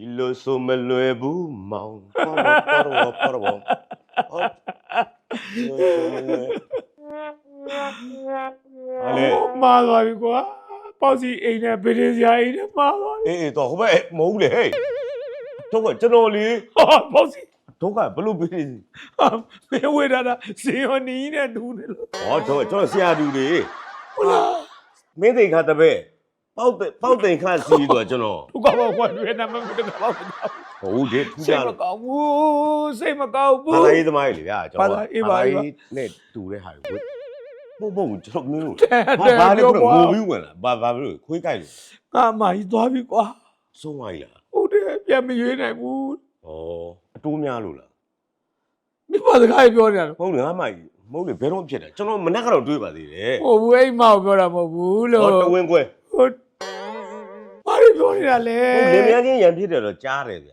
ဒီလိုဆိုမလွယ်ဘူးမောင်ပေါ်တော့ပေါ်တော့ပေါ်တော့ဟုတ်ဒီလိုဆိုမလွယ်ဟာလေမာသွားပြီကွာပေါ့စီအိမ်နဲ့ဗီဒီစရာအိမ်နဲ့မာသွားပြီအေးအေးတော့ဟိုဘက်မဟုတ်လေဟေးတော့ကကျွန်တော်လေဟာပေါ့စီတော့ကဘလို့ပြေးဟာမေဝေဒနာစေယနီနဲ့ဒူးနေလို့ဟောတော့ကျွန်တော်ဆရာတူတွေဟုတ်လားမင်းသိခါတပည့် ပေါက်တဲ့ပေါက်တဲ့ခါစီတော့ကျွန်တော်သူကောက်ကွာတွေ့နေမှာမတကပေါ့ဟုတ်တယ်ထူးစိကြတ်မလို့ကောင်းဘူးစိတ်မကောင်းဘူး ဘာသာရေးသမားကြီးလေဗျာကျွန်တော်ဘာသာရေးပါရေးပါနဲ့တူတဲ့ဟာကိုဘုံဘုံကျွန်တော်မင်းတို့တဲ့ဘာဘာလဲပြောဘုံကွာငိုပြီးဝင်လာဘာဘာလို့ခွေးကြိုက်လို့ငါမကြီးသွားပြီကွာဆုံးသွားပြီလားဟုတ်တယ်ပြန်မရွေးနိုင်ဘူးဩအတိုးများလို့လားမိဘစကားပြောနေတာလို့မဟုတ်လေငါမကြီးမဟုတ်လေဘယ်တော့ဖြစ်တာကျွန်တော်မနေ့ကတော့တွေးပါသေးတယ်ဟုတ်ဘူးအိမ်မောက်ပြောတာမဟုတ်ဘူးလို့ဟောတဝင်းခွဲ ဟုတ်ဘာလို့ ပြောနေတာလဲဟုတ်လင်မယားချင်းရံဖြစ်တယ်တော့ကြားတယ်ဗျ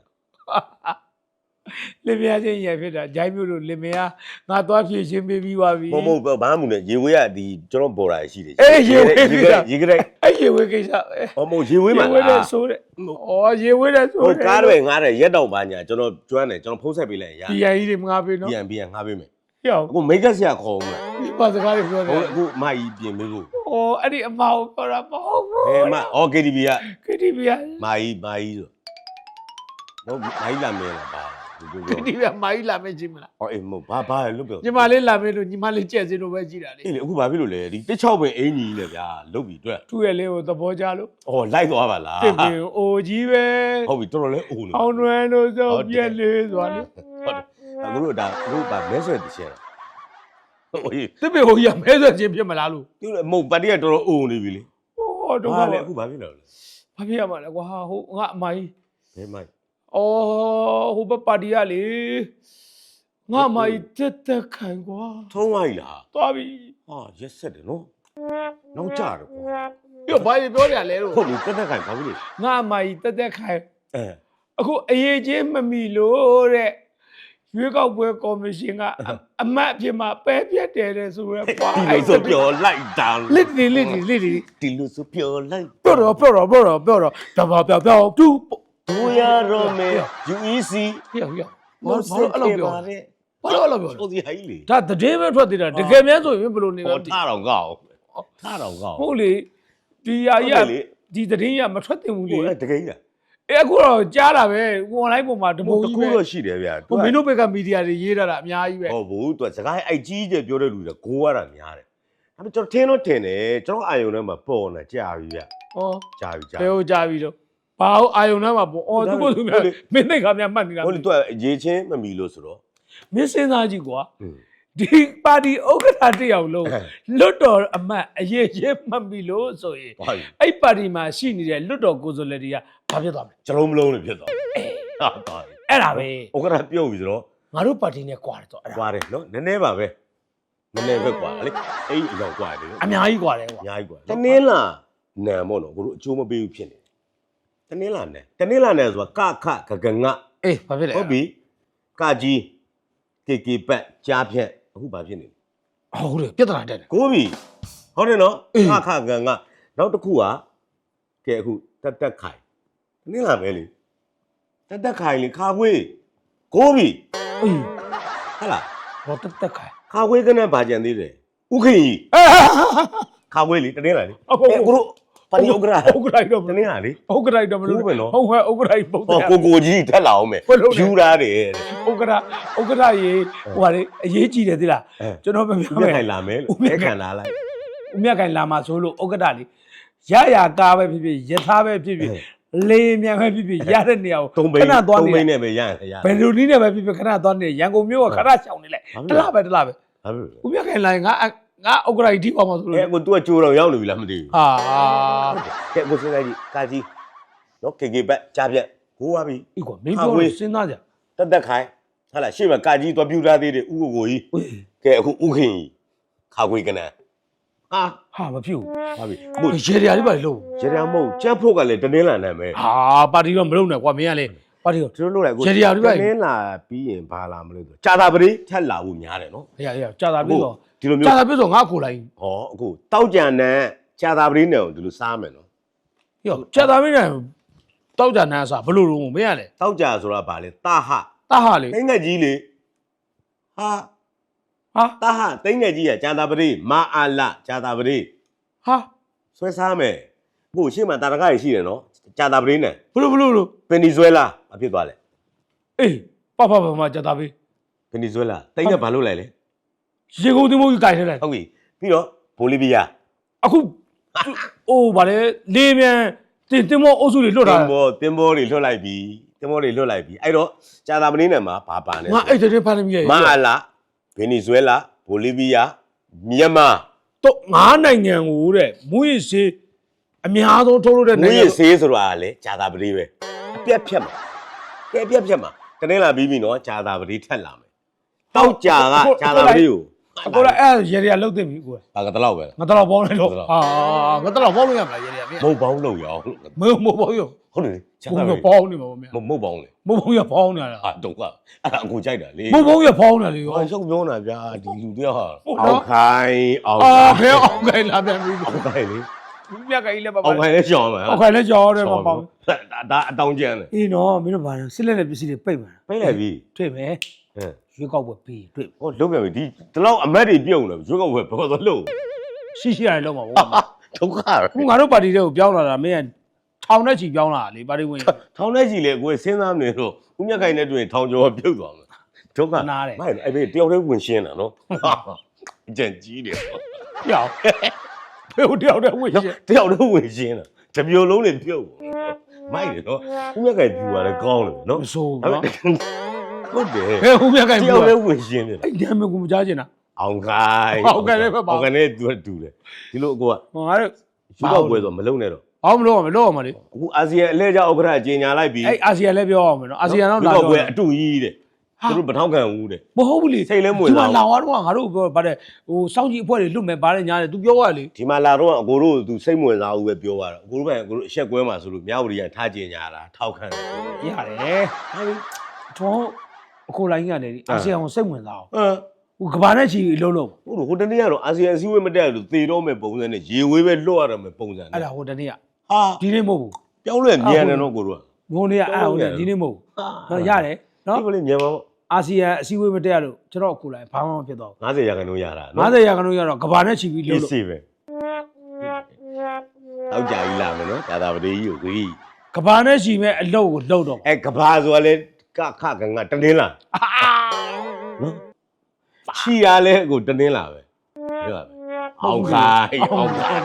လင်မယားချင်းရဖြစ်တာဂျိုင်းမျိုးလို့လင်မယားငါသွားဖြည့်ရှင်းပေးပြီးသွားပြီမဟုတ်မဟုတ်ဘာမှမလဲရေဝေးကဒီကျွန်တော်ပေါ်တာရှိတယ်အေးရေဝေးကိစ္စရေကလေးအဲ့ရေဝေးကိစ္စပဲဟောမဟုတ်ရေဝေးမှာရေဝေးတဲ့လားဆိုတဲ့ဩရေဝေးတဲ့ဆိုဟိုတဲ့ကားတွေငားတယ်ရက်တောင်ပါညာကျွန်တော်ကျွမ်းတယ်ကျွန်တော်ဖုံးဆက်ပေးလိုက်ရဒီအကြီးတွေမငါပေးနော်ပြန်ပြန်ငားပေးမယ်ဟျောအခုမိတ်ကပ်ဆရာခေါ်ဦးမလားမိဘစကားတွေပြောနေဟုတ်အခုမကြီးပြင်ပေးဖို့ ဩအဲ့ဒီအမောက်ပြောတာမဟုတ်ဘူးအဲမအော် KTV က KTV က မာကြီးမာကြီးဆိုတော့မာကြီးလာမဲလားပါဒီလိုပြော KTV ကမိုင်းလာမကြည့်မလားအော်အေးမဟုတ်ဘာဘာလဲလို့ပြောညီမလေးလာမေးလို့ညီမလေးကြက်စင်းလို့ပဲကြည့်တာလေအေးလေအခုဘာဖြစ်လို့လဲဒီတစ်ချောက်ပင်အင်းကြီးလေဗျာလုတ်ပြီတွေ့သူ့ရဲ့လေးကိုသဘောကျလို့အော်လိုက်သွားပါလားတစ်ပင်အိုကြီးပဲဟုတ်ပြီတော်တော်လေးအိုနေအောင်နွယ်တို့ဆိုပြက်လေးဆိုတာလေဟုတ်တယ်အခုတို့ဒါအခုဒါမဲဆွဲတရှယ်လား ဟုတ်ပြီတစ်ပင်ဟိုကြီးကမဲဆွဲခြင်းဖြစ်မလားလို့ဒီလိုမဟုတ်ပါတီကတော်တော်အိုနေပြီလေဟောတော့ဘာဘာလဲလဲအခုဘာဖြစ်လို့လဲဘာဖြစ်ရမှာလဲကွာဟိုငါအမကြီးဘယ်မိုက်အော်ဟိုဘက်ပါတီကလေငါအမကြီးတက်တက်ခံကွာထုံးသွားပြီလားသွားပြီဟာရက်ဆက်တယ်နော်နောက်ကြတယ်ကွာပြောဘာကြီးပြောနေရလဲလို့ဟုတ်ပြီတက်တက်ခိုင်ဘာဖြစ်လို့ငါအမကြီးတက်တက်ခံအဲအခုအရေးချင်းမမီလို့တဲ့ ရွေးကောက်ပွဲကော်မရှင်ကအအမတ်အဖြစ်မှာပဲပြတ်တယ်တဲ့ဆိုရဲကွာဒီလိုဆိုပြောလိုက်တာလစ်နေလစ်နေလစ်နေဒီလိုဆိုပြောလိုက်ပြောတော့ပြောတော့ပြောတော့ပြောတော့ပြောပါပြောပြောတူဒူရရောမေ UEC ဟေ့ဟေ့ဘာလို့အဲ့လိုပြောတယ်ဘာလို့အဲ့လိုပြောလဲဟိုဒီဟိုင်းလေဒါတည်င်းပဲထွက်သေးတာတကယ်များဆိုရင်ဘယ်လိုနေလဲဟောထားတော့ကောက်ထားတော့ကောက်ဟုတ်လေဒီယာဟုတ်တယ်လေကြီးကဒီတည်င်းရမထွက်သင့်ဘူးလေဟိုလည်းတကယ်ကြီးလား အဲအခုတော့ကြားတာပဲအွန်လိုင်းပုံမှာတတပုံခုကြီးပဲတော့ရှိတယ်ဗျာဟိုမင်းတို့ဘက်ကမီဒီယာတွေရေးထားတာအများကြီးပဲဟုတ်ဘူးသူကစကားအဲ့ကြီးကျယ်ပြောတဲ့လူတွေကဂိုးရတာများတယ်ဒါပေမဲ့ကျွန်တော်ထင်းတော့ထင်တယ်ကျွန်တော်အာယုံထဲမှာပေါ်နေကြာပြီဗျဩကြာပြီကြာဘယ်ဟိုကြားပြီတော့ဘာဟုတ်အာယုံထဲမှာပေါ့အော်ဟုတ်သူတယ်ကသူများဟုတ်တယ်မင်းသိကများမှတ်နေတာဟုတ်လေသူကရေချင်းမမီလို့ဆိုတော့မင်းစဉ်းစားကြည့်ကွာอืม ဒီပါတီဥက္ကဋ္ဌတစ်ယောက်လုံးအဲလွတ်တော်အမတ်အရေးရေးမှတ်ပြီလို့ဆိုရင်ဘာလဲအဲ့ပါတီမှာရှိနေတဲ့လွတ်တော်ကိုယ်စားလှယ်တွေကဘာဖြစ်သွားမလဲကျွန်တော်မလုံးနဲ့ဖြစ်သွားဟာတာအဲ့ဒါပဲဥက္ကဋ္ဌပြုတ်ပြီဆိုတော့ငါတို့ပါတီနဲ့ကွာတယ်တော့အဲ့ဒါကွာတယ်နော်နည်းနည်းပါပဲနည်းနည်းပဲကွာလေအဲ့ဒီအရောက်ကွာတယ်အများကြီးကွာတယ်ကွာအများကြီးကွာတနင်းလာနံပေါ့နော်ကိုတို့အချိုးမပေးဘူးဖြစ်နေတနင်းလာနံတနင်းလာနံဆိုတာကခဂဂငအေးဘာဖြစ်လဲဟုတ်ပြီကကြီးကေကေပတ်ကြားဖြတ် အခုဘာဖြစ်နေလဲဟုတ်တယ်ပြဿနာတက်တယ်ကိုပြီဟုတ်တယ်နော်အေးခခဂငနောက်တစ်ခုကကဲအခုတက်တက်ခိုင်တနင်းလာပဲလေတက်တက်ခိုင်လေခါခွေးကိုပြီအေးဟဟလားတော့တက်တက်ခိုင်ခါခွေးကနဲ့ဗာကြံသေးတယ်ဥခင်ကြီးအာခါခွေးလေတနင်းလာလေဟုတ်အဲကိုတို့ ပါတီဥက္ကရာဥက္ကဋ္ဌတော့မတလို့နင်းလာလေဥက္ကဋ္ဌတော့မလို့ဟုတ်ပဲနော်ဟုတ်ဟဲ့ဥက္ကဋ္ဌပုံဟောတယ်ကိုကိုကြီးထက်လာအောင်မယ်ဘယ်လိုလဲယူလာတယ်တဲ့ဥက္ကဋ္ဌဥက္ကဋ္ဌရေဟိုဟာလေအရေးကြီးတယ်သိလားအဲကျွန်တော်မပြောဥမြမယ်ခိုင်လာမယ်လို့ဥမြလက်ခိုခံင်လာလိုက်ဦးမြတ်ခိုင်လာမှာဆိုလို့ဥက္ကဋ္ဌလေးရရကားပဲဖြစ်ဖြစ်ယထာပဲဖြစ်ဖြစ်အဲလေမြန်ပဲဖြစ်ဖြစ်ရတဲ့နေရာကိုသုံးပိခန်းဏသွားသုံးနေပိတယ်န်းနဲ့ပဲရရင်ရဘယ်လိုနည်းနဲ့ပဲဖြစ်ဖြစ်ခဏသွားနေရန်ကုန်မြို့ကခဏရှောင်နေလိုက်ဘာဖြစ်တလဲလားပဲတလားပဲဘာဖြစ်လဲဦးမြတ်ခိုင်လာရင်ငါအ ငါဥက္ကဋ္ဌကြီးထိပါမှာဆိုလို့အဲကို तू ကကြိုးတော့ရောက်နေပြီလားမသိဘူးဟာကဲကိုစဉ်းစားကြည့်ကာကြီးနော်ကေကေဘက်ကြားပြက်ကိုသွားပြီဤကွာမင်းပြောလို့စဉ်းစားကြတက်တက်ခိုင်ဟာလားရှေ့မှာကာကြီးသွားပြူထားသေးတယ်ဥကိုကိုကြီးဝေးကဲအခုဥခင်ကြီးခါခွေကနန်ဟာဟာမဖြစ်ဘူးဟာပြီဟိုရေရီယာလေးပါလေလို့ရေရမဟုတ်ကြက်ဖို့ကလည်းတနင်းလာနိုင်မယ်ဟာပါတီတော့မလုပ်နဲ့ကွာမင်းကလေပါ တီတော့ကျွန်တော်တို့လည်းကိုရေရီယာတွေပါတနင်းလာပြီးရင်ဘာလာမလို့ဆိုကြာတာပရိထက်လာဖို့များတယ်နော်ဟေ့ဟေ့ကြာတာပြီတော့ဒီလိုမျိုး ကြာတာပြီဆိုငါခိုလိုက်ဟောအခုတောက်ကြံနဲ့ကြာတာပရိနဲ့ကိုဒီလိုစားမယ်နော်ဟေ့ကြာတာပြီနဲ့တောက်ကြနန်းစားဘလို့တော့မင်းရလေတောက်ကြဆိုတာဗာလေတာဟတာဟာလေတိတ်ငယ်ကြီးလေဟာဟာတာဟတိတ်ငယ်ကြီးကဂျာတာပတိမာအာလဂျာတာပတိဟာဆွဲစားမယ်ဟိုရှေ့မှာတာရကကြီးရှိတယ်နော် ဂျာတာပတိနဲ့ဘလို့ဘလို့လို့ဗင်နီဇွဲလားမဖြစ်သွားလဲအေးပပပမကြတာပဲဗင်နီဇွဲလားတိတ်နဲ့ဘာလုပ်လိုက်လဲရေကုန်တင်မိုးကြီးကြိုင်ထဲလိုက်ဟုတ်ပြီပြီးတော့ဘိုလီဗီးယားအခုအိုးဗါလေလေးမြန်တင်တင်မောအုပ်စုတွေလွတ်တတာင်ဘောတင်ဘောတွေလွတ်လိုက်ပြီတင်ဘောတွေလွတ်လိုက်ပြီအဲ့တော့ဂျာတာပတိနဲ့မှာဘာပါလဲငါအဲ့တဲ့ဖန်နေပြီလေမာအာလဗင်နီဇွဲလားဘိုလီဗီးယားမြန်မာတော့ငါးနိုင်ငံကိုတဲ့မွေးစေး အများဆုံးထုတ်လို့တဲ့ငွေနိုင်ငံရဆေးဆိုတာကလေဂျာတာပတိပဲအပြက်ဖြတ်မှာကဲအပြက်ဖြတ်မှာတနေ့လာပြီးပြီနော်ဂျာတာပတိထက်လာမယ်တောက်ကြာကဂျာတာပတိကိုအကိုလည်းအဲ့ရေရလုတ်သိပြီကိုဘာကတော့ပဲငါတော့ပေါင်းလိုက်တော့ငါတော့ဟာငါတော့ပေါင်းလို့ရမလားရေရမင်းမုတ်ပေါင်းလို့ရအောင်မဟုတ်မဟုတ်ပေါင်းရောဟုတ်တယ်ဂျာဘုံတာပရတိပေါင်းနေမှာပေါ့မင်းမမုတ်ပေါင်းလေမဟုတ်ဘုံရပေါင်းနေလားဟာတော့ကအဲ့ဒါအကူကြိုက်တာလေမဟုတ်ဘုံရပေါင်းနေလေရောဟာရှုပ်ပြောတာဗျာဒီလူတယောက်ဟာဟုတ်နော်အောက်ခိုင်းအောက်အာခိုင်းဘယ်အောင်ခိုင်လာပြန်ပြီအောက်ခိုင်းလေ မြက်ကကြီးလည်းပါပါအောက်ခိုင်းလည်းရှောင်းမှာအောက်ခိုင်လည်းကြောက်တယ်ပါပါဒါဒါအတောင်ကျန်တယ်အေးနော်မင်းတို့ဗာစစ်လက်တဲ့ပစ္စည်းတွေပိတ်မှာပြိလိုက်ပြီတွေ့မယ်ဟမ်ရွေးကောက်ပွဲပြီးတွေ့ဟောလုံးပြန်ပြီဒီဒီလောက်အမတ်တွေပြုံးတယ်ရွေးကောက်ပွဲဘယ်တော့လို့ရှိရှိရတယ်လုံးပါဘောဒုက္ခရခုငါတို့ပါတီတွေကိုပြောင်းလာတာမင်းကထောင်နဲ့ချီပြောင်းလာတာလေပါတီဝင်ထောင်ထဲကြီးလေကိုယ်စဉ်းစားမနေတော့ဦးမြတ်ခိုင်နဲ့တွေ့ရင်ထောင်ကျော်ပြုတ်သွားမှာဒုက္ခနားတယ်မိုက်အဲ့ဘေးတယောက်တည်းဝင်ရှင်းတာနော်အကြံကြီးတယ်ပြောင်း ဘယ်ဟိုတယောက်တည်းဝင်ရှင်းတယောက်တည်းဝင်ရှင်းတာတပြိုလုံးလေးပြုတ်မိုက်တယ်နော်ဦးမြတ်ခိုင်ပြူရတယ်ကောင်းတယ်နော်မဆိုးဟုတ်နော်ဟုတ်တယ်ဘယ်ဟိုမြက်ကတင်ယောပြောက်တည်းဝင်ရှင်းတယ်အဲ့ဒီအမေကမကြားချင်တာ အောင်ခိုင်အောင်ခိုင်လည်းပဲပါ အောင်ခိုင်နဲ့တူတူတယ်ဒီလိုအကိုကဟောငါတို့ရွေးကောက်ပွဲဆိုမလုံးနဲ့တော့ဟောမလို့မလို့မလေးအခုအာဆီယံအလဲကျဥက္ကဋ္ဌကြီးညာလိုက်ပြီအဲ့အာဆီယံလည်းပြောအောင်မယ်နော်အာဆီယံတော့ရွေးလာကောက်တော့ပွဲအတူကြီးတဲ့ သူတို့မထောက်ခံဘူးတဲ့ မဟုတ်ဘူးလေစိတ်လည်းမဝင်ဒီလာမှာဘူးလာသွားတော့ငါတို့ပြောဗါတဲ့ဟိုစောင့်ကြည့်အဖွဲ့တွေလွတ်မယ်ဗါတဲ့ညာတယ် तू ပြောရလေဒီမှာလာတော့အကိုတို့သူစိတ်မဝင်စားဘူးပဲပြောရတာအကိုတို့ဘက်အကိုတို့အဆက်ကွဲမှာဆိုလို့မြောက်ဝတီကထားကျင်ညာတာထောက်ခံတယ် ရတယ်ဟာလေတော့အခုလိုင်းရတယ်ဒီအာဆီယံကိုစိတ်ဝင်စားအောင်ဟမ်ဟိုကဘာနဲ့ချီလုံးလုံးဟုတ်လို့ဟိုတနေ့ကတော့အာဆီယံအစည်းအဝေးမတက်လို့သေတော့မဲ့ပုံစံနဲ့ရေဝေးပဲလွတ်ရတော့မဲ့ပုံစံနဲ့အဲ့ဒါဟိုတနေ့ကဟာဒီနေ့မဟုတ်ဘူးပြောင်းလဲမြန်တယ်နော်ကိုတို့ကငုံနေကအဲ့ဒါဟိုဒီနေ့မဟုတ်ဘူးနော်ရတယ်နော် ဒီကလေးမြန်ပါပေါ့ အာဆီယံအစည်းအဝေးမတက်ရလို့ကျွန်တော်အခုလိုင်းဘာမှမဖြစ်တော့90ရာခိုင်နှုန်းရတာဘူး50ရာခိုင်နှုန်းရတော့ကဘာနဲ့ချီပြီးဒီလုံးလို့စီပဲတောက်ကြကြီးလာမယ်နော်ဒါသာပတိကြီးကိုကိုကြီးကဘာနဲ့ချီမဲ့အလုပ်ကိုလှုပ်တော့အဲကဘာဆိုတာလေကခကငါတနင်းလာနော်ချီရလဲကိုတနင်းလာပဲပြောရမယ်အောင်ခိုင်အောင်ခိုင်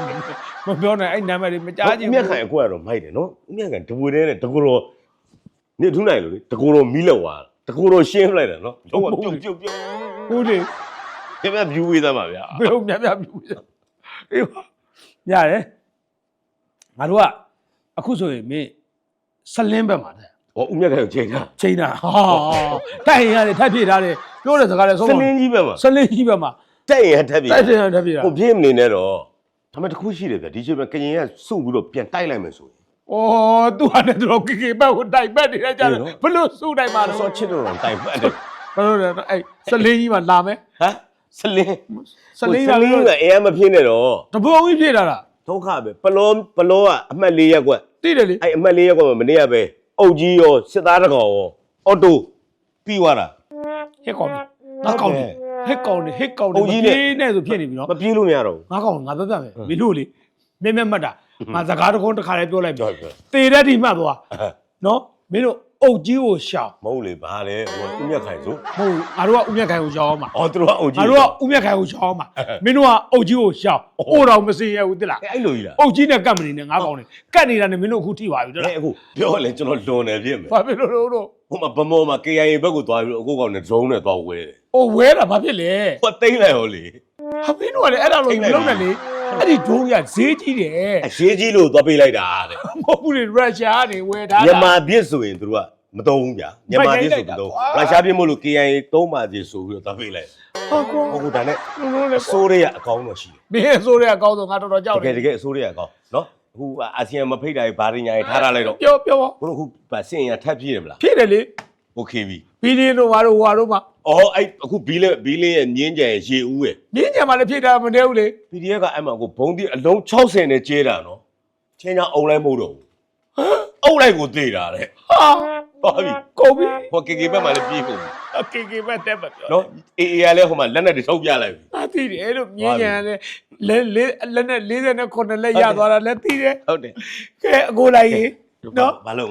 မပြောနဲ့အဲ့နာမည်တွေမကြားချင်ဦးမြတ်ခိုင်အကွက်ကတော့မိုက်တယ်နော်ဦးမြတ်ခိုင်တပွေတဲ့နဲ့တကူတော်နေထူးနိုင်လို့လေတကူတော်မီးလောက်သွားတ ကူတော်ရှင်းလိုက်တယ်နော်တော့ပြုတ်ပြုတ်ပြုတ်ဟုတ်လေခင်ဗျပြူဝေးသားပါဗျာဘယ်လိုမြတ်မြတ်ပြူအေးပါရတယ်ငါတို့ကအခုဆိုရင်မင်းဆလင်းဘက်မှာတဲ့ဟောဦးမြတ်ခိုင်ကိုချိန်တာချိန်တာဟာတိုက်ရင်ရတယ်ထပ်ပြေထားတယ်ပြောတဲ့စကားလည်းဆုံးစလင်းကြီးပဲမှာဆလင်းကြီးဘက်မှာတက်ရင်ထက်ပြီတိုက်တယ်ထပ်ပြေတာကိုပြင်းမနေနဲ့တော့ဒါပေမဲ့တခုရှိတယ်ဗျဒီချိန်မှာကရင်ကစုပြီးတော့ပြန်တိုက်လိုက်မယ်ဆိုရင် ဩသူကလည်းတော့ကေကေဘက်ကိုတိုက်ပတ်နေတဲ့ကြတယ်ဘလို့စုတိုက်ပါတော့စောချစ်တော့တိုင်ပတ်တယ်ဘလို့လဲအဲ့ဆလင်းကြီးမှာလာမယ်ဟမ်စလင်းဆလင်းစကလလည်းင်းကအဲမဖြစ်နဲ့တော့တပုံကြီးပြေတာလားဒုက္ခပဲပလောပလောကအမှတ်၄ရက်ကွက်တိတယ်လေအဲ့အမှတ်၄ရက်ကွက်မှာမနေ့ကပဲအုတ်ကြီးရောစစ်သားတကောင်ရောအော်တိုပြီးသွားတာဟက်ကောင်ငါကောင်ဟက်ကောင်ဟက်ကောင်အုတ်ကြီးနဲ့နဲ့ဆိုဖြစ်နေပြီနော်မပြေးလို့မရတော့ဘူးငါကောင်ငါပြပြမယ်မင်းတို့လေမြဲမြဲမှတ်တာ ငါစကားတစ်ခုတစ်ခါလေးပြောလိုက်ပြီကြောက်ကြောက်တေတဲ့ဒီမှတ်သွားနော်မင်းတို့အုတ်ကြီးကိုရှောင်မဟုတ်လေဘာလဲဟိုဦးမြတ်ခိုင်ဆိုမဟုတ်ငါတို့ကဥမြတ်ခိုင်ကိုရှောင်အောင်မှာအော်သူတို့ကအုတ်ကြီးငါတို့ကဥမြတ်ခိုင်ကိုရှောင်အောင်မှာမင်းတို့ကအုတ်ကြီးကိုရှောင်အိုးတော်မစင်ရဘူးတိလားအဲ့အဲ့လိုကြီးလားအုတ်ကြီးနဲ့ကတ်မနေနဲ့ငါကောင်နေကတ်နေတာနဲ့မင်းတို့အခုထိပါပြီတိလားအဲ့အခုပြောလဲကျွန်တော်လွန်တယ်ဖြစ်မယ်ဘာဖြစ်လို့လို့တော့ဟိုမှာဗမောမှာ KIA ဘက်ကိုသွားပြီးတော့အခုကောင်နဲ့ drone နဲ့သွားဝဲတယ်အိုဝဲတာဘာဖြစ်လဲဟိုတိမ့်လိုက်ဟောလေ ဟာမင်းတို့ကလည်းအဲ့ဒါလို့မလုပ်နဲ့လေအဲ့ဒီဒုံးရဈေးကြီးတယ် အရေးကြီးလို့သွားပေးလိုက်တာတဲ့ မဟုတ်ဘူးလေရုရှားကနေဝယ်ထား မြ တာ မာပြစ်ဆိုရင်သူတို့ကမတုံးဘူးဗျာမြန်မာပြစ်ဆိုမတုံး မိုက်လိုက်တာကွာရုရှားပြစ်မို့လို့ KIA သုံးပါစီဆိုပြီးတော့သွားပေးလိုက် ဟာကွာ ဟုတ်ကူဒါနဲ့ လုံးလုံးလေ အစိုးရရဲ့အကောင်းတော့ရှိတယ် မင်းအစိုးရအကောင်းဆုံးငါတော်တော်ကြောက် တ တ က ယ် ယ်တကယ်အစိုးရရဲ့အကောင်းနော်အခုအာဆီယံမဖိတ်တာကြီးဘာရင်းညာကြီးထားထားလိုက်တော့ ပြောပြောပါ ဘုလို့အခုဗစင်ရထပ်ပြည့်တယ်မလား ဖြစ်တယ်လေ โอเคပြီ ဘီလီယံတို့ဘာတို့ဟွာတို့မှာအော်အဲ့အခုဘီလဘီလရဲ့မြင်းကြံရေဦးရဲ့ မြင်းကြံမှာလည်းဖြစ်တာမနေဘူးလေ PDF ကအဲ့မှာကိုဘုံတိအလုံး60နဲ့ကျဲတာနော်ချင်းချောင်းအုံလိုက်မို့တော့ဘူးဟအုပ်လိုက်ကိုသေးတာတဲ့ဟာဟုတ်ပြီကုန်ပြီဟိုကေကေဘက်မှာလည်းပြေးကုန်ပြီအကေကေပဲတက်မပြောနော်အေးအေးကလည်းဟိုမှာလက်နဲ့တွေထုတ်ပြလိုက်ပြီအသိတယ်လို့မြင်ရလဲလဲလဲလက်နဲ့49လက်ရသွားတာလဲသိတယ်ဟုတ်တယ်ကဲအကိုလိုက်ရေနော် ဘာလို့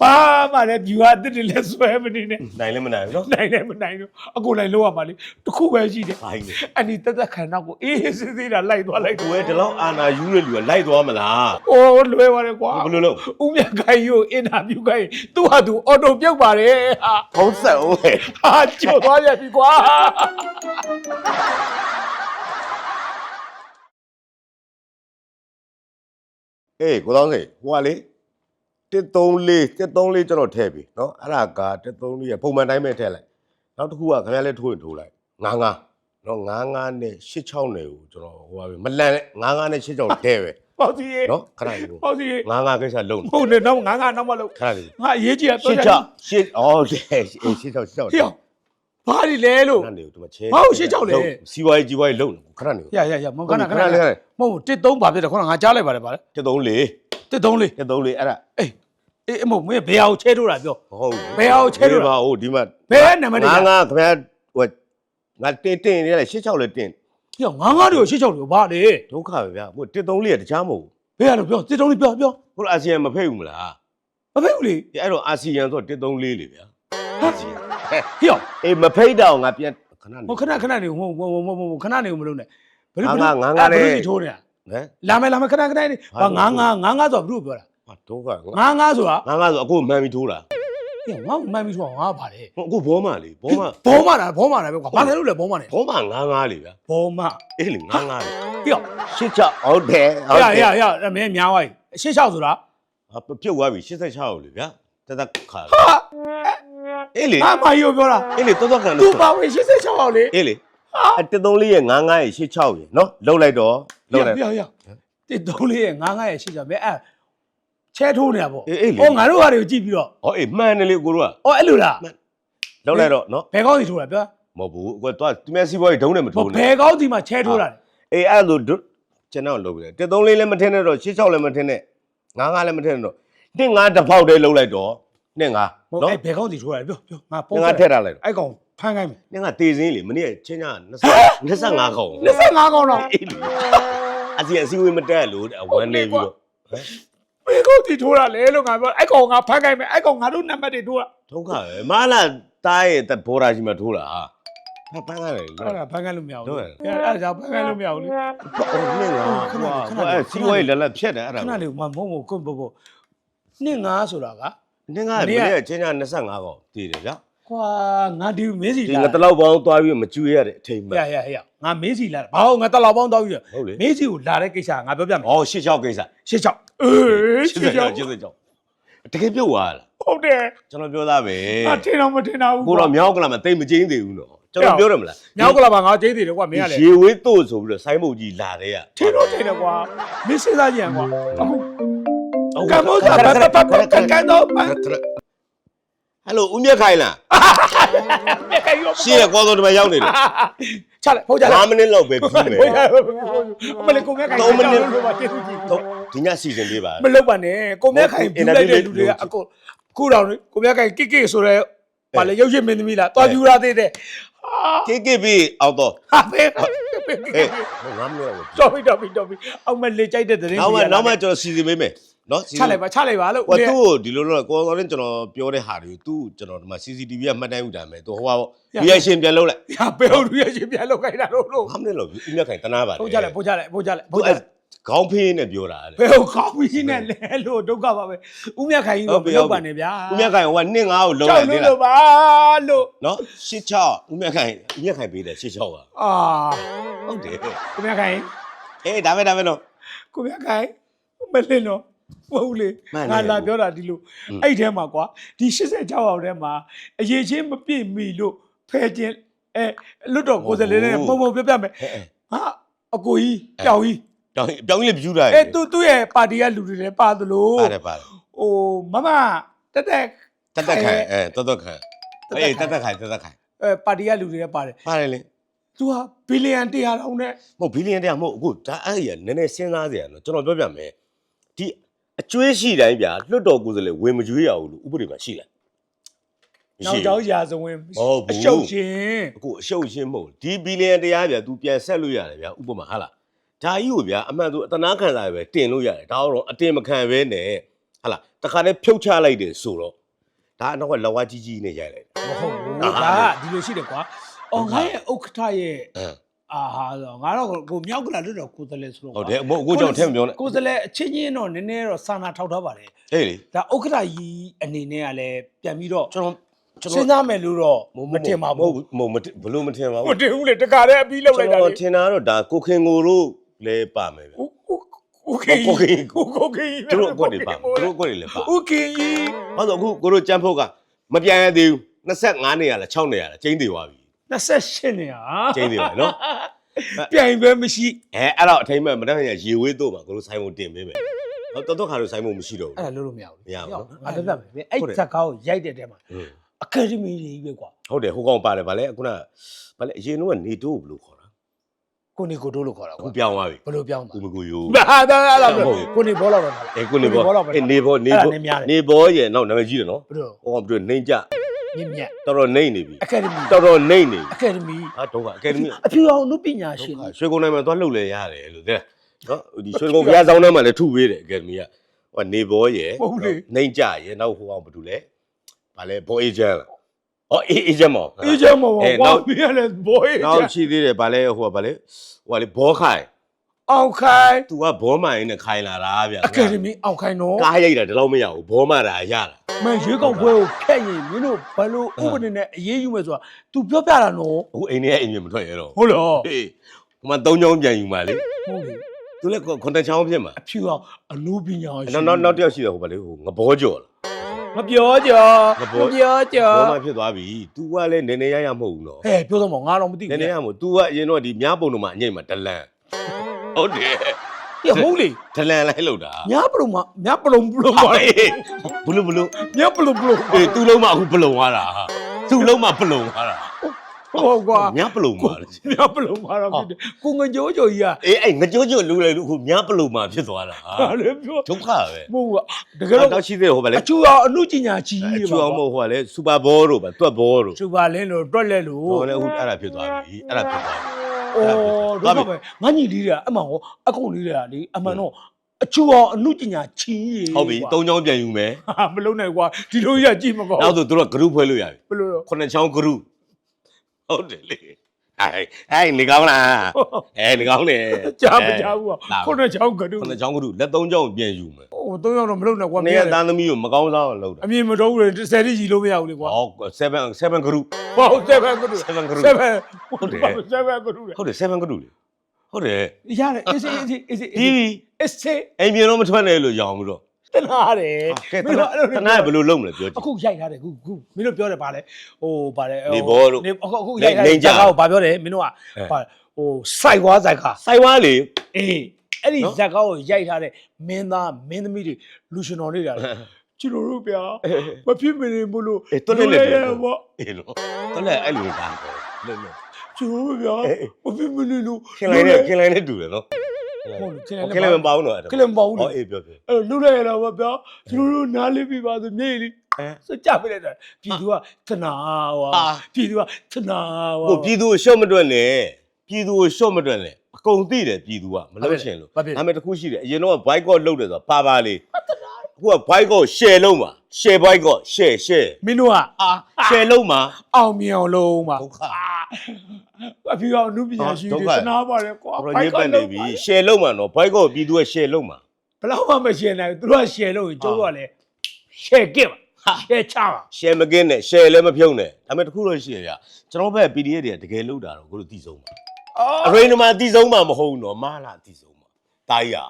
ဘာမှလည်းဒီဟာတစ်တည်းလဲဆွဲမနေနဲ့နိုင်လည်းမနိုင်ဘူးနော် နိုင်တယ်မနိုင်ဘူးအကိုလိုက်လောက်ရပါလေတခုပဲရှိတယ်ဘာကြီးလဲအနီတက်တက်ခန္ဓာကိုအေးစစ်စစ်တာလိုက်သွားလိုက်ကိုယ်ဒီလောက်အာနာယူတဲ့လူကလိုက်သွားမလားအိုးလွယ်ပါတယ်ကွာဘယ်လိုလုပ်ဦးမြတ်ခိုင်ကိုအင်တာဗျူးခိုင်းသူ့ဟာသူအော်တိုပြုတ်ပါတယ်ဟာဖုံးဆက်ဦးဟဲ့ဟာကြော်သွားရပြီကွာအေးကိုသောင်းစိတ်ဟိုကလေ 134 134ကျွန်တော်ထည့်ပြီနော်အဲ့ဒါက134ရပုံမှန်တိုင်းပဲထည့်လိုက်နောက်တစ်ခုကခင်ဗျားလည်းထိုးရင်ထိုးလိုက်99နော်99နဲ့86နဲ့ကိုကျွန်တော်ဟိုပါပဲမလန်နဲ့99နဲ့86ထည့်ပဲပေါ့စီရေနော်ခဏလေးကိုပေါ့စီရေ99ကိစ္စလုံးဟုတ်တယ်တော့ငါငါနောက်မလို့ခဏလေးငါအရေးကြီးတာရှစ်ချရှစ်အော်ရှစ်ရှစ်ချရှစ်ချဟေ့ဘာဒီလဲလို့ခဏလေးကိုဒီမှာချဲဘာလို့ရှစ်ချောက်လဲစီဝိုင်းကြီးဝိုင်းလုံးခဏလေးရရရမဟုတ်ခဏခဏခဏလေးခဏလေးမဟုတ်တစ်သုံးပါပြတယ်ခေါင်းငါကြားလိုက်ပါတယ်ဗါလေ134 တစ်သုံးလေး134အဲ့ဒါအေးအေးအမဟုတ်မင်းဘယ်အောင်ချဲထိုးတာပြောဟုတ်ဘယ်အောင်ချဲလို့လဲပါဟုတ်ဒီမှာဘယ်နံပါတ်တွေငါလဲငါခင်ဗျာဟိုငါတင်တင်နေလေ86လေတင်ဟေ့ငါငါတွေကိုရှစ်ချောက်လို့ဘာလေဒုက္ခပဲဗျာဟို134ရတခြားမဟုတ်ဘယ်ရလို့ပြောတစ်သုံးလေးပြောပြောဘူးဟိုအာဆီယံမဖိတ်ဘူးမလားမဖိတ်ဘူးလေဒီအဲ့တော့အာဆီယံဆို134လေဗျာဟာဟေ့အေးမဖိတ်တော့ငါပြန်ခဏနေဟိုခဏခဏနေဟိုဟိုဟိုဟိုဟိုခဏနေမလို့နဲ့ဘယ်ငါငါငါငါဘယ်လိုလေကြီးထိုးနေတာ ဟမ်လာမယ်လာမယ်ခဏခဏနေဘာဘာလို့ငါငါငါငါဆိုတော့ဘယ်လိုပြောတာဟာဒုက္ခငါငါငါဆိုတာငါငါဆိုအခုမှန်ပြီးထိုးတာဟေ့ငါ့ကိုမှန်ပြီးဆိုတော့ငါပါလေဟိုအခုဘောမလေးဘောမဘောမတာဘောမတာပဲကွာဘာလဲလို့လဲဘောမနေဘောမငါငါလေဗျာဘောမအေးလေငါငါလေဟေ့ရှစ်ချဟုတ်တယ်ဟုတ်ရတယ်ရရအမင်းများသွားပြီအရှင်းလျှောက်ဆိုတာဟာပြုတ်သွားပြီ86လေဗျာတက်တက်ခါဟာအေးလေအမကြီးကိုပြောတာအေးလေတော်တော်ကန်သူလို့ပါဝင်86အောင်လေအေးလေအ 134ရဲ့99ရဲ့86ရဲ့နော်လှုပ်လိုက်တော့လှုပ်လိုက်ရရတိတုံးလေးရဲ့ငါငါရဲ့ရှင်းချောက်ပဲအဲ့ချဲထိုးနေတာပေါ့အေးအေးလေဟောငါတို့ဟာတွေကိုကြည့်ပြီးတော့ဟောအေးမှန်တယ်လေကိုတို့ကအော်အဲ့လိုလားလှုပ်လိုက်တော့နော်ဘယ်ကောင်းစီထိုးတာပြောမဟုတ်ဘူးကိုကသူမျက်စိဘွားကြီးဒုံးနဲ့မဘထိုးနဲ့ယ်ကောင်းစီမှာချဲထိုးတာလဲအေးအဲ့လိုဒုကျွန်တော်လုပ်ပြီတက်သုံးလေးလည်းမထင်းနဲ့တော့86လည်းမထင်းနဲ့ငါးငါးလည်းမထင်းနဲ့တော့နှစ်ငါးတစ်ဖောက်တည်းလှုပ်လိုက်တော့နှစ်ငါးဟုတ်နော်အဲ့ဘယ်ကောင်းစီထိုးတာလဲပြောပြောငါပုံနှစ်ငါးထည့်ထားလိုက်တော့အဲ့ကောင် ဖမ်းခိုင်းမယ်နှစ်ငါးတေစင်းလေမနေ့ကချင်းညာ25 25ခေါင်25ကောင်းတော့အေးလေအစီအစီဝေးမတက်လို့အဝမ်းနေပြီးတော့ဘယ်ကောင်းစီထိုးတာလဲလို့ငါပြောအဲ့ကောင်ငါဖမ်းခိုင်းမယ်အဲ့ကောင်ငါတို့နံပါတ်တွေထိုးတာဒုက္ခပဲမာလာတားရဲ့ဘော်ရာကြီးမှာထိုးတာဟာပန်းကားလေအဲ့ဒါဖမ်းခိုင်းလို့မရဘူးဟုတ်လေရဲ့အဲ့အဲ့ဒါကြောင့်ဖမ်းခိုင်းလို့မရဘူးလေအော်နှစ်ငါးခဏလေးခဏလေးကွာအဲ့စီဝေးလက်လက်ဖြတ်တယ်အဲ့ဒါခဏလေးမမုံမကိုကိုကိုနှစ်ငါဆိုတာကနှစ်ငါးမနေ့ကချင်းညာ25ခေါင်တည်တယ်ဗျာ ကွာငါဒီမေးစီဒီလာငါတလောက်ပေါင်းသွားပြီးမကျွေးရတဲ့အချိန်ရမှာရရငါမေးစီလာဘာလို့ငါတက်လောက်ပေါင်းတော့ပြီးဟုတ်လေ မေးစီကိုလာတဲ့ကိစ္စငါပြောပြမယ်ဩရှစ်ချောက်ကိစ္စရှစ်ချောက်အေးရှစ်ချောက်ကျေးဇူးကြောင့်တကယ်ပြုတ်သွားလားဟုတ်တယ်ကျွန်တော်ပြောသားပဲငါထင်တော့မထင်တော့ဘူးကိုတော့မြောက်ကလာမတိတ်မကျင်းသေးဘူးနော်ကျွန်တော်ပြောတယ်မလားမြောက်ကလာပါငါကျိသေးတယ်ကွာမင်းကလေရေဝေးတို့ဆိုပြီးတော့ဆိုင်းမုတ်ကြီးလာတဲ့ကထင်တော့ထင်တယ်ကွာမင်းစဉ်းစားကြည့်ရကွာအခုဟုတ်ကမောစာပတ်ပတ်ပတ်ကန်ကန်တော့ပတ် ဟယ်လိုဦးမြတ်ခိုင်လားမြက်ခိုင်ရောရှေ့ရကောသောဒီမှာရောက်နေတယ်ချလိုက်ဖို့ချလိုက်5မိနစ်လောက်ပဲပြီးမယ်ဖို့ချအမလေးကိုမြက်ခိုင်လို့ပါတေးသူကြည့်တော့ဒီညစီစဉ်ပေးပါမလုပ်ပါနဲ့ကိုမြက်ခိုင်ပြူလိုက်တဲ့လူတွေကအကိုခုတော့ကိုမြက်ခိုင်ကိကိဆိုရဲဘာလဲရုပ်ရှင်မင်းသမီးလားတော်ပြူလာသေးတယ်ဟာကိကိပြီးအောက်တော့ဟာဘယ်အေး5မိနစ်လောက်ပဲတော်ပြီတော်ပြီတော်ပြီအောင်မလေးကြိုက်တဲ့သတင်းနောက်မှနောက်မှကျွန်တော်စီစဉ်ပေးမယ် နော်ချလိုက်ပါချလိုက်ပါလို့ဟိုသူ့ကိုဒီလိုတော့ကိုတော်နဲ့ကျွန်တော်ပြောတဲ့ဟာတွေကိုသူ့ကျွန်တော်ဒီမှာ CCTV ကမှတ်တမ်းယူတာမယ်သူဟိုဟာပေါ့ reaction ပြန်လုပ်လိုက်ဟာဘယ်လိုရရှင်ပြန်လောက်ခိုင်းတာလို့လို့5မိနစ်လောက်ဦးမြတ်ခိုင်တနာပါလေဖို့ချလိုက်ဖို့ချလိုက်ဖို့ချလိုက်ဘုဖို့ချရားလိုက်ခေါင်းဖေးနဲ့ပြောတာတဲ့ဘယ်လိုကောင်းပြီးနဲ့လဲလို့ဒုက္ခပါပဲဦးမြတ်ခိုင်ကြီးဟုတော့တ်ပြီမလုပ်ပါနဲ့ဗျာဦးမြတ်ခိုင်ဟိုကနှစ်ငါးကိုလုံးကြောလိုက်က်လို့သေးလားလို့ပါလို့နော်86ဦးမြတ်ခိုင်ဦးမြတ်ခိုင်ပေးတယ်86ကအာဟုတ်တယ်ကိုမြတ်ခိုင်အေးဒါပဲဒါပဲနော်ကိုမြတ်ခိုင်မလင်းတော့ မဟုတ်လေမှန်တယ် ငါလာပြောတာဒီလိုอืมအဲ့ထဲမှာကွာဒီ86အောင်ထဲမှာအရေးချင်းမပြည့်မီလို့ဖဲချင်းအဲလွတ်တော်ကိုယ်စားလှယ်နဲ့ပုံပုံပြပြမယ်ဟဲ့ဟဲ့ဟာအကိုကြီးပျောက်ကြီးတောင်းပြောင်းကြီးလည်းပြူတာအဲသူသူ့ရဲ့ပါတီကလူတွေလည်းပါသလိုပါတယ်ပါတယ်ဟိုမမတက်တက်တက်တက်ခိုင်အဲတက်တက်ခိုင်အေးတက်တက်ခိုင်တက်တက်ခိုင်အဲပါတီကလူတွေလည်းပါတယ်ပါတယ်လေသူဟာဘီလီယံ100တောင်နဲ့မဟုတ်ဘီလီယံတည်းမဟုတ်အခုဒါအဲ့ရနည်းနည်းစဉ်းစားစရာနော်ကျွန်တော်ပြောပြမယ်ဒီ အကျွေးရှိတိုင်းဗျာလွတ်တော်ကိုယ်စားလှယ်ဝင်မကျွေးရဘူးလို့ဥပဒေမှာရှိလားနောက်ကြောင်းရာဇဝင်ဟုတ်ဘူးအရှုပ်ရှင်အခုအရှုပ်ရှင်းမဟုတ်ဘူးဒီဘီလီယံတရားဗျာ तू ပြန်ဆက်လို့ရတယ်ဗျာဥပမာဟာလားဒါကြီးကိုဗျာအမှန်သူအတနာခံစားရပဲတင်လို့ရတယ်ဒါတော့အတင်မခံပဲနဲ့ဟာလားတခါတည်းဖြုတ်ချလိုက်တယ်ဆိုတော့ဒါအနောက်ကလက်ဝါးကြီးကြီးနဲ့ရိုက်လိုက်တယ်မဟုတ်ဘူးအာဒါကဒီလိုရှိတယ်ကွာအော်ငါရဲ့ဥက္ကဋ္ဌရဲ့ အင်းအာဟာဆိုငါတော့ကိုမြောက်ကလာလွတ်တော်ကိုယ်စားလှယ်ဆိုတော့ဟုတ်တယ်အမို့အခုကြောင့်ထဲမပြောနဲ့ကိုယ်စားလှယ်အချင်းချင်းတော့နည်းနည်းတော့စာနာထောက်ထားပါတယ်ဟေးလေဒါဥက္ကဋ္ဌကြီးအနေနဲ့ကလည်းပြန်ပြီးတော့ကျွန်တော်ကျွန်စဉ်းတော်စားမယ်လို့တော့မတင်ပါဘူးမဟုတ်ဘူးမတင်ဘလို့မတင်ပါမဘူးတင်ဘူးလေတခါတည်းအပြီးလောက်လိုက်တာကျွန်လေတော်ထင်တာတော့ဒါကိုခင်ကိုတို့လည်းပါမယ်ဗျဥဥခေကိုခင်ကိုကိုခေသူတို့အကွက်တွေပါသူတို့အကွက်တွေလည်းပါဥခေကြီးဟုတ်တော့အခုကိုတို့ကြမ်းဖို့ကမပြန်ရသေးဘူး25နေရလား6နေရလားကျင်းသေးသွားပြီ 28နေဟာကျင်းသေးပါနော်ပြိုင်ပွဲမရှိအဲအဲ့တော့အထိမ့်မဲ့မတတ်ရရေဝေးတော့မှာကိုတို့ဆိုင်ဖို့တင်ပေးမယ်ဟောတော်တော်ခါလို့ဆိုင်ဖို့မရှိတော့အဲ့ဘူးဒါလို့လို့မရဘူးမရဘူးနော်ငါတက်တက်ပဲအဲ့ဟုတ်တယ်ဇက်ကားကိုရိုက်တဲ့တဲမှာဟွန်းအကယ်ဒမီကြီးပဲကွာဟုတ်တယ်ဟိုကောင်ပါတယ်ဗာလဲခုနဗာလဲအရင်တော့ကနေတိုးဘလို့ခေါ်တာကိုနေကိုတိုးလို့ခေါ်တာအခုကွာပြောင်းသွားပြီဘယ်လိုပြောင်းသွားကိုမကိုယိုးဟာဒါအဲ့ဒါဟုတ်ပြီကိုနေဘောလောက်တော့အဲကိုနေဘောကိုနေဘောလောက်ပဲအေးနေဘောနေအဲ့ဒါဘောနဲ့များတယ်နေဘောရဲ့နောက်နာမည်ကြီးတယ်နော်ဘယ်လိုဟောပြီးနှိမ့်ကြ မြင့်မြတ်တော်တော်နှိမ့်နေပြီအကယ်ဒမီတော်တော်နှိမ့်နေပြီအကယ်ဒမီဟာတော့ကအကယ်ဒမီအဖြူအောင်နုပညာရှင်ရွှေကုန်းနိုင်မှာသွားလှုပ်လဲရတယ်လို့တဲ့နော်ဒီရွှေကုန်းဘုရားဆောင်ထဲမှာလည်းထုပေးတယ်အကယ်ဒမီကဟိုကနေဘောရဲ့နှိမ့်ကြရဲ့နောက်ဟိုအောင်ဘာတူလဲဗာလဲဘောအေဂျင့်လားအော်အေအေဂျင့်မော်အေးချမ်းမောအဲကွာနောက်မင်းကလည်းဘောအေးနောက်ရှိသေးတယ်ဗာလဲဟိုကဗာလဲဟိုကလေဘောခိုင် အောင်ခိုင် तू ကဘောမိုင်းနဲ့ခိုင်လာတာဗျာ အကယ်ဒမီအောင်ခိုင်နော် ကားရိုက်တာဒီလောက်မရဘူးဘောမတာရတာ မင်းရွေးကောက်ပွဲကိုခက်ရင်မင်းတို့ဘယ်လိုဥပဒေနဲ့အရေးယူမယ်ဆိုတာ तू ပြောပြတာနော် အခုအိမ်ထဲအိမ်မြေမထွက်ရတော့ ဟုတ်လား ဟေးဟိုမှာသုံးချောင်းပြန်ယူမှလေ ဟုတ်လေ သူလည်းခွန်တချောင်းဖြစ်မှာ အဖြူအောင်အနုပညာရှင် နောက်နောက်နောက်တစ်ယောက်ရှိတယ်ဟိုဗာလေဟိုငဘောကြော်လား မပြောကြ မပြော ပြောကြ ဘောမဖြစ်သွားပြီ तू ကလည်းနည်းနည်းရရမဟုတ်ဘူးနော် ဟဲ့ပြောတော့မငါတော့မသိ န ဘူး ည်းနည်းရမဟုတ် तू ကအရင်တော့ဒီမြားပုံတော်မှာအငိမ့်မှာဒလန် ဟုတ်တယ်ဟဲ့ဟုတ်လေဒလန်လိုက်လို့တာညပလုံမညပလုံပလုံပါလေဘလူးဘလူးညပလုံပလုံအေး तू လုံးမအခုပလုံသွားတာဟာသူ့လုံးမပလုံသွားတာ ဟုတ်ကွာမြားပလုံမှာလေညပလုံမှာတော့ဖြစ်တယ်ကိုငကြိုးကြိုကြီးကအေးအဲ့ငကြိုးကြိုလူလေလူခုမြားပလုံမှာဖြစ်သွားတာဟာဟာလေပြောဒုက္ခပဲမဟုတ်ဘူးတကယ်တော့တော့ရှိသေးတယ်ဟိုဗာလေအချူအောင်အနုပညာကြီးအတွေချူအောင်မဟုတ်ဟိုကလေစူပါဘောတို့ဗာတွက်ဘောတို့စူပါလင်းလို့တွက်လဲလို့ဟိုလည်းအခုအဲ့ဒါဖြစ်သွားပြီအဲ့ဒါဖြစ်သွားပြီအော်ဒုက္ခပဲငါညီလေးတွေကအမှန်ဟောအကုန်လေးတွေကလေအမှန်တော့အချူအောင်အနုပညာကြီးကြီးဟုတ်ပြီသုံးချောင်းပြန်ယူမယ်ဟာမလုံးနိုင်ကွာဒီလိုရကြည့်မကောနောက်ဆိုသူတို့က group ဖွဲ့လို့ရပြီဘယ်လိုလဲခုနှစ်ချောင်း group ဟုတ်တယ်လေအဲ့အဲ့နေကောင်းလားအဲနေကောင်းတယ်ကြားမကြားဘူးလာခုနှစ်ချောင်းကတူခုနှစ်ချောင်း group လက်သုံးချောင်းပြန်ယူမယ်ဟိုသုံးယောက်တော့မလုံးနဲ့ကွာနေရသားသမီးကိုမကောင်းစားအောင်လုပ်တာအမြင်မတော်ဘူးလေဆယ်တိကြီးလို့မရဘူးလေကွာဟော7 7 group ဟုတ်7ကတူ7 group 7ဟုတ်တယ်7ကတူလေဟုတ်တယ်7 group လေဟုတ်တယ်ရတယ်အေးစေးအေးစေးအေးစေးပြီးပြီအေးစေးအိမ်ပြင်တော့မထွက်နဲ့လို့ရောင်းပြီးတော့ တနာတယ်ကဲတနာတနာဘယ်လိုလုပ်မလဲပြောကြည့်အခုရိုက်ထားတယ်ခုခုမင်းတို့ပြောတယ်ဗာလဲဟိုဗာလဲနေဘောတို့နေအခုအခုရိုက်ထားနေတဲ့ကြဇာတ်ကားကိုဗာပြောတယ်မင်းတို့ကအဲဗာဟိုစိုက်ွားဇာတ်ကားစိုက်ဝါးလေအေးအဲ့ဒီနော်ဇာတ်ကားကိုရိုက်ထားတဲ့မင်းသားမင်းသမီးတွေလူရှင်တော်တွေတာလေကျွန်တော်တို့ဗျာမဖြစ်မနေဘူးလို့အေးတွန်းလက်လက်ရပြောပေါ့အေးလို့တော်လည်းအဲ့လိုတာပေါ့လို့လို့ကျွန်တော်တို့ဗျာအေးမဖြစ်မနေလို့ခင်လိုက်နဲ့ခင်လိုက်နဲ့တူတယ်နော် ဟုတ်လို့ခင်ခင်လိုလိုက်က်မပေါင်းတော့ခင်လိုက်မပေါဘူးလေဟောအေးပြောပြောအဲ့လိုလုပ်လိုက်ရတာပါဗျာကျွန်တော်တို့နားလေးပြပါဆိုမြေကြီးအဲစကြပေးလိုက်တာပြည်သူကသနာဝါဟာပြည်သူကသနာဝါကိုပြည်သူကိုရှော့မတွက်နဲ့ပြည်သူကိုရှော့မတွက်နဲ့အကုန်သိတယ်ပြည်သူကမလုပ်ရှင်လို့ဘာဖြစ်လဲဒါပေမဲ့တစ်ခုရှိတယ်အရင်တော့ boycott လုပ်တယ်ဆိုတာပါပါလေး အခုက boycott share လုပ်မှာ share boycott share share မင်းတို့ကအာ share လုပ်မှာအောင်မြင်အောင်လုပ်ပါဒုက္ခ အဖေကအမှုပညာရှိဒုတွေက္ခသနာပါတယ်ကွာဘရောညစ်ပတ်နေပြီ share လုပ်မှာနော် boycott ပြည်သူက share လုပ်မှာဘယ်တော့မှမရှယ်နိုင်ဘူးသူတို့ကရှယ်လို့ရင်ကျိုးတော့လေရှယ်ကစ်ပါရှယ်ချပါ share မကင်းနဲ့ share လည်းမဖြုံးနဲ့ဒါပေမဲ့တစ်ခုတော့ရှိရပြကျွန်တော်ဘက် PDF တွေကတကယ်လုပ်တာတော့ကိုတို့သိဆုံးပါအော်အရိနမှာသိဆုံးမှာမဟုတ်ဘူးနော်မာလာသိဆုံး မှာတာကြီးဟာ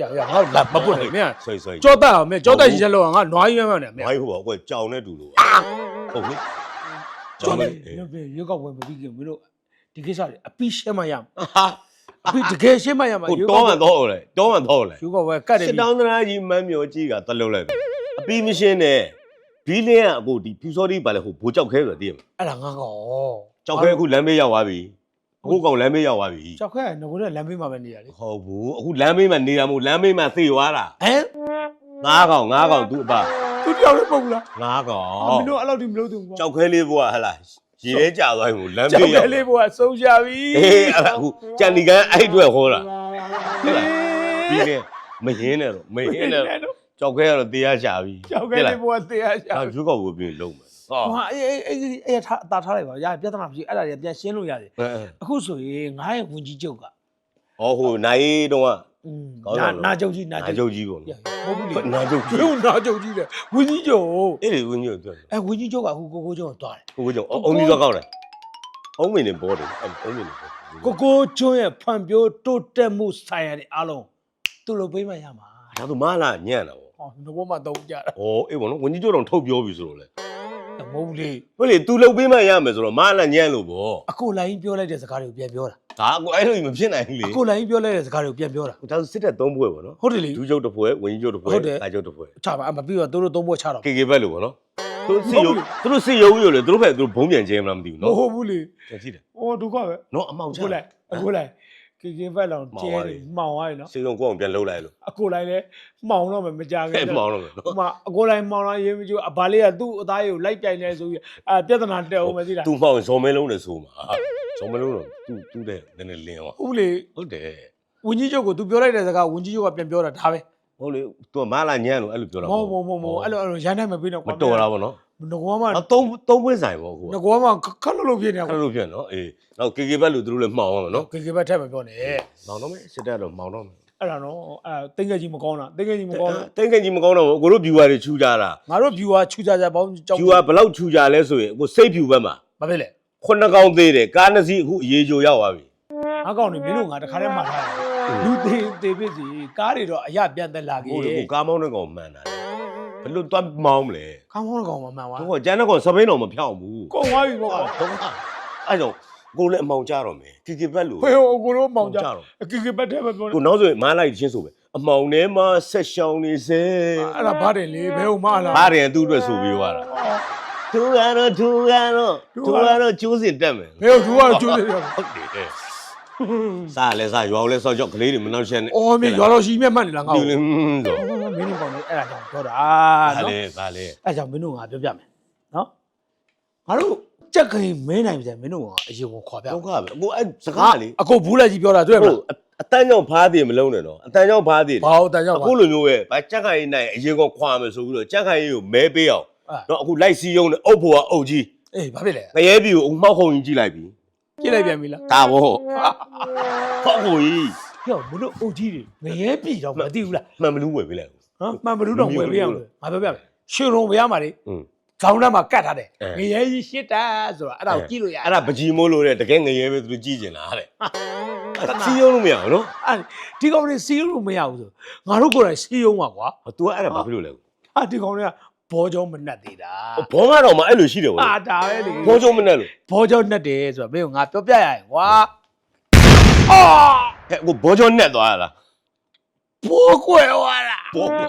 ရရငါတို့လာမပွတ်နေမင်းဆွေဆွေကြောတက်အောင်မင်းကြောတက်ကြီးချက်လို့ငါနွားကြီးမှန်းနေမင်းမိုင်းဟိုပါကွယ်ကြောင်နဲ့တူလို့ဟုတ်လေကြောကြောင်တနဲ့က်ရွေးကောက်ပွဲမပြီးခင်မင်းတို့ဒီကိစ္စတွေအပြီးရှင်းမရမှာဟာအပြီးတကယ်ရှင်းမရမှာဟိုတောမှန်တော့လေတောမှန်တော့လေရွေးကောက်ပွဲကတ်တယ်စစ်ပြီတောင်းသနာကြီးမမ်းမြော်ကြီးကတလုံးလိုက်တယ်အပီးမရှင်းနဲ့ဘီလင်းကအခုဒီဖြူစောဒီပါလေဟိုဘိုးကြောက်ခဲဆိုတာသိရမလားအဲ့ဒါငါကောကြောက်ခဲအခုလမ်းမေးရောက်သွားပြီ အခုကောင်လမ်းမေးရောက်သွားပြီကြောက်ခဲကငကိုတဲ့လမ်းဘေးမှာပဲနေရလေဟုတ်ဘူးအခုလမ်းမေးမှာနေတာမဟုတ်လမ်းမေးမှာသိသွားတာဟမ်ငငါးကောင်ငါးကောင်သူ့အပသူတယောက်လည်းပုတ်လားငါးကောင်မင်းတို့အဲ့လောက်ဒီမလို့သူကွာကြောက်ခဲလေးဘွားဟလားရေထဲကြာသွားပြီလမ်းကြောပြေးက်ရောတယ်လေးဘုရားဆုံးရှာပြီအေးအဲ့ဒါအခုကြံဒီကန်အဲ့အတွက်ဟောတာပြီးနေမရင်းနဲ့တော့မရင်းနဲ့တော့ကြောက်ခဲကတော့တရားရှာပြီကြောက်ခဲ့လေးဘုရားတရားရှာဒါရွေးကောက်ဝပြီးလုံးမယ် ဟောဟာအေးအေးအေးအေးထားအတာထားလိုက်ပါရပြဿနာမရှိအဲ့ဒါတွေပြန်ရှင်းလို့ရတယ်အခုဆိုရင်ငါရဲ့ဝင်ကြီးချုပ်ကဟောဟိုနိုင်တော့ကอืมကောင်းနာတယ်နာချုပ်ကြီးနာနာချုပ်ချုပ်ကြီးပေါ့ဟုတ်ဘူးလေနာချုပ်ကြီးဘယ်နာချုပ်ကြီးလဲဝင်းကြီးကျော်အဲ့ဒီဝင်းကြီးကိုပြောတယ်အဲဝင်ကြီးချုပ်ကအခုကိုကိုချုပ်ကိုတွားတယ်ကိုကိုကြောင့်အုံးကြီးသွားကောက်တယ်အုံးမင်းနေပေါ်တယ်အဲ့အုံးမင်းနေပေါ်ကိုကိုကျွန်းရဲ့ဖွံ့ဖြိုးတိုးတက်မှုဆိုင်ရာတွေအားလုံးသူ့လိုပေးမှရမှာဒါဆိုမလာညံ့တာပေါ့ဟောငဘောမှတော့ကြတာဩအေးဘောနော်ဝင်းကြီးကျော်တော့ထုတ်ပြောပြီဆိုတော့လေမဟု တ်ဘူးလေ ဟုတ်လေ तू လုတ်ပေးမှရမယ်ဆိုတော့မလာညံ့လို့ပေါ့ အခုလိုင်းပြောလိုက်တဲ့စကားတွေကိုပြန်ပြောတာ ဒါကိုအဲ့လိုမဖြစ်နိုင်ဘူးလေ အခုလိုင်းပြောလိုက်တဲ့စကားတွေကိုပြန်ပြောတာ ဒါဆိုစစ်တဲ့သုံးပွဲပေါ့နော် ဟုတ်တယ်လေ ဒူးချုပ်တစ်ပွဲဝင်းကြီးချုပ်တစ်ပွဲ ဟုတ်တယ် အာချုပ်တစ်ပွဲ ချပါအမပြီးတော့သူတို့သုံးဘွဲချတော့ ကေကေဘက်လို့ပေါ့နော်သူစစ်ရုံသူတို့စစ်ရုံอยู่လေသူတို့ဖက်သူတို့ဘုံပြန်ကျဲမလားမသိဘူး မ နော် ဟုတ်ဘူးလေ ကျန်ကြည့်တယ် ဟောဒုက္ခပဲ နော်အမောင်ချ အခုလိုက်အခုလိုက် ကေကေဖက်လောင်ကျဲတယ်မှောင်သွားပြီနော်စစ်ရုံကိုအောင်ပြန်လှုပ်လိုက်လို့အခုလိုက်လဲမှောင်တော့မှမကြခင်အဲ့မောင်တော့မယ်နော် ဟိုမှာအခုလိုက်မှောင်လာရေးမကြည့်အဘာလေးကသူ့အသားရည်ကိုလိုက်ပြိုင်နေဆိုပြီးအဲပြဿနာတက်အောင်မသိလားသူမှောင်ဇော်မဲလုံးနဲ့ဆိုမှာဇော်မဲလုံးတော့သူသူတဲ့နည်းနည်းလင်းသွားဟုတ်လေဟုတ်တယ် ဝင်းကြီးချုပ်ကို तू ပြောလိုက်တဲ့စကားဝင်းကြီးချုပ်ကပြန်ပြောတာဒါပဲ ဟုတ်လေသူကမလာညံ့လို့အဲ့လိုပြောတာမဟုတ်ဘူးမဟုတ်ဘူးအဲ့လိုအဲ့လိုရမ်းနိုင်မပေးတော့မတော်တာပေါ့နော်ငကောမှအသုံးသုံးပွဲဆိုင်ပေါ့ကိုငကောမှခက်လို့လို့ဖြစ်နေတာအဲ့လိုဖြစ်နော်အေးနောက်ကေကေဘက်လို့သူတို့လည်းမှောင်အောင်နော်ကေကေဘက်ထက်မပြောနဲ့မှောင်တော့မယ်စစ်တပ်တော့မှောင်တော့မယ်အဲ့ဒါနော်အဲတိတ်ငယ်ကြီးမကောင်းတာတိတ်ငယ်ကြီးမကောင်းတော့တိတ်ခင်ကြီးမကောင်းတော့ဘူးကိုတို့ viewer တွေချူကြတာငါတို့ viewer ချူကြကြပေါင်းကြောက် viewer ဘယ်လောက်ချူကြလဲဆိုရင်ကိုစိတ်ဖြူဘက်မှာဘာဖြစ်လဲခုနှစ်ကောင်သေးတယ်ကားနှစ်စီးအခုအရေးကြိုရောက်သွားပြီငါကောင်နေမင်းတို့ငါတခါတည်းမှတ်ထားတယ် လူသေးသေးဖြစ်စီကားတွေတော့အရပြန်သက်လာကြီးဟုတ်တယ်ကိုကားမောင်းတဲ့ကောင်မှန်တာဘယ်လိုတွတ်မောင်းမလဲကောင်းကောင်းကောင်မှမှန်သွားတို့ကကျန်တဲ့ကောင်စပိန်တော်မဖြောင်းဘူးကုန်သွားပြီပေါ့တော့အဲ့တော့ကိုလည်းအမောင်ကြတော့မယ်ကီကီဘက်လို့ ဖေဟိုကိုလိုမောင်ကြတော့ကေကေဘက်ထက်မပြောကိုနဲ့နောက်ဆိုရင်မားလိုက်ချင်းဆိုပဲအမောင်ထဲမှာဆက်ရှောင်းနေစေအဲ့ဒါဘာတယ်လေဘယ်ဟိုမှလာဘာရင်သူ့အတွက်ဆိုပြီးသွားတာသူကတော့သူကတော့သူကတော့ကျိုးစင်တက်မယ် ဘယ်ဟိုသူကကျိုးနေတယ်ဟုတ်တယ် စားလဲစားရွာလဲစောက်ကြောက်ကလေးတွေမနှောက်ရှက်နဲ့အော်မြေရွာတော်ရှိမြတ်မှတ်နေလားငါ့ဒီကိုလေဟွန်းဆိုမင်းတို့ကောင်လေးအဲ့ဒါကြောင့်ပြောတာဘာနော်လဲဘာလဲအဲ့ကြောင့်မင်းတို့ငါပြောပြမယ်နော်ငါတို့ကြက်ခိန်မင်းနိုင်ပြန်မင်းတို့ကအရင်ကခေါ်ပြဒုက္ခပဲအခုအဲ့စကားလေအခုဘူးလက်ကြီးပြောတာတွေ့မဟုတ်အတန်းကြောင့်ဖားသေးမလုံးနဲ့တော့အတန်းကြောင့်ဖားသေးတယ်ဘာဟုတ်တန်ကြောက်အခုလိုမျိုးပဲဗာကြက်ခိုင်နိုင်အရင်ကခွာမယ်ဆိုပြီးတော့ကြက်ခိုင်ကိုမဲပေးအောင်တော့အခုလိုက်စီးရုံနဲ့အုပ်ဖို့ကအုပ်ကြီးအေးဘာဖြစ်လဲငရဲပြီကိုအမှောက်ခုံကြီးကြည့်လိုက်ပြီ ကြည့်လိုက်ပြန်ပြီလား ဒါဘောဟောက်ကိုကြီး ပြောမင်းတို့အုတ်ကြီးတွေငရဲပြီတော့မသိဘူးလား မှန်မလူဝယ်ပေးလိုက် ဟမ်မှန်ဘလူးတော်ဝယ်ပေးအောင်ငါပြောပြမယ်ရွှေရုံဘုရားမှာလေ อืม ခေါင်းထဲမှာကတ်ထားတယ် အဲ ငရဲကြီးရှစ်တာဆိုတာအဲ့ဒါကိုကြည့်လို့ရ အဲ့ဒါပကြီးမိုးလို့တဲ့တကယ်ငရဲပဲသူတို့ကြည့်ကျင်တာတဲ့အဲ့ဒါစီးရုံလို့မရဘူးနော် အဲ့ဒီကောင်တွေစီးလို့မရဘူးဆိုငါတို့ကိုယ်တိုင်စီးရုံးပါကွာ ဟော तू အဲ့ဒါဘာဖြစ်လို့လဲ ဟာဒီကောင်တွေက ဘောကြောမနှက်သေးတာဘောကတော့မှအဲ့လိုရှိတယ်ဗောဟာဒါပဲလေဘောချုံမနဲ့လို့ဘောကြောနှက်တယ်ဆိုတာမင်းကငါပြောပြရရင်ကွာအာဟဲ့ကိုဘောချုံနဲ့သွားရလားဘောကွယ်သွားတာဘောကွယ်